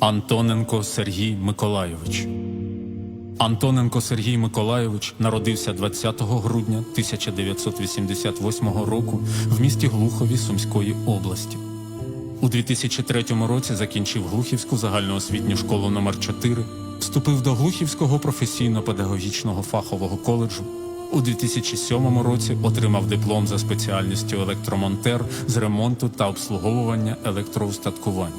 Антоненко Сергій Миколайович. Антоненко Сергій Миколайович народився 20 грудня 1988 року в місті Глухові Сумської області. У 2003 році закінчив Глухівську загальноосвітню школу номер 4 вступив до Глухівського професійно-педагогічного фахового коледжу. У 2007 році отримав диплом за спеціальністю електромонтер з ремонту та обслуговування електроустаткування.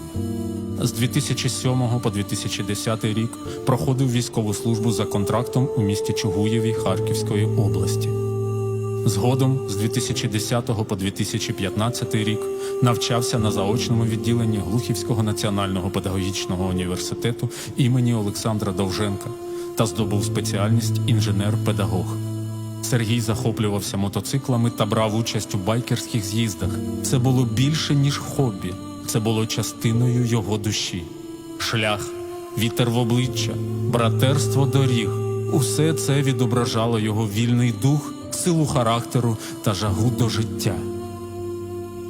З 2007 по 2010 рік проходив військову службу за контрактом у місті Чугуєві Харківської області. Згодом з 2010 по 2015 рік навчався на заочному відділенні Глухівського національного педагогічного університету імені Олександра Довженка та здобув спеціальність інженер-педагог. Сергій захоплювався мотоциклами та брав участь у байкерських з'їздах. Це було більше, ніж хобі, це було частиною його душі. Шлях, вітер в обличчя, братерство доріг усе це відображало його вільний дух, силу характеру та жагу до життя.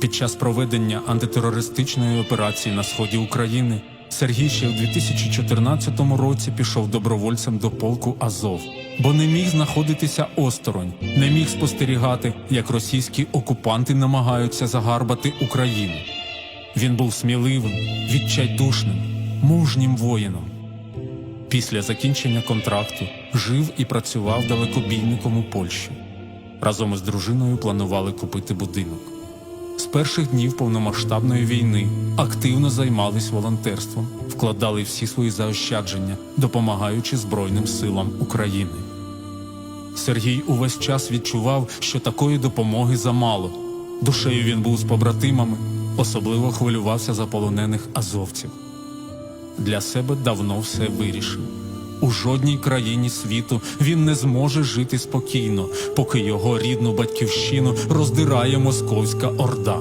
Під час проведення антитерористичної операції на сході України Сергій ще в 2014 році пішов добровольцем до полку Азов, бо не міг знаходитися осторонь, не міг спостерігати, як російські окупанти намагаються загарбати Україну. Він був сміливим, відчайдушним, мужнім воїном. Після закінчення контракту жив і працював далекобійником у Польщі. Разом із дружиною планували купити будинок. З перших днів повномасштабної війни активно займались волонтерством, вкладали всі свої заощадження, допомагаючи Збройним силам України. Сергій увесь час відчував, що такої допомоги замало. Душею він був з побратимами, особливо хвилювався за полонених азовців. Для себе давно все вирішив. У жодній країні світу він не зможе жити спокійно, поки його рідну батьківщину роздирає московська орда.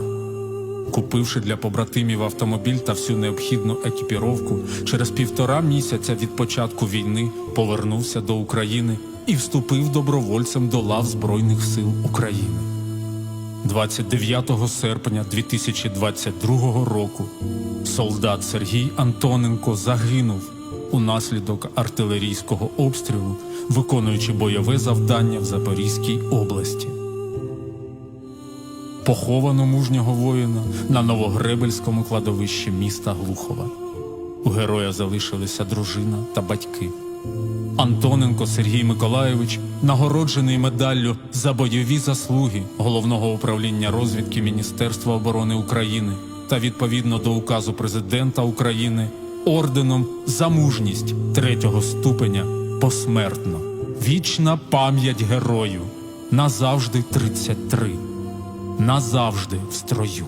Купивши для побратимів автомобіль та всю необхідну екіпіровку, через півтора місяця від початку війни повернувся до України і вступив добровольцем до лав Збройних сил України. 29 серпня 2022 року солдат Сергій Антоненко загинув унаслідок артилерійського обстрілу, виконуючи бойове завдання в Запорізькій області. Поховано мужнього воїна на Новогребельському кладовищі міста Глухова. У героя залишилися дружина та батьки. Антоненко Сергій Миколайович нагороджений медаллю за бойові заслуги головного управління розвідки Міністерства оборони України та відповідно до указу президента України орденом за мужність третього ступеня посмертно. Вічна пам'ять герою назавжди 33. Назавжди в строю.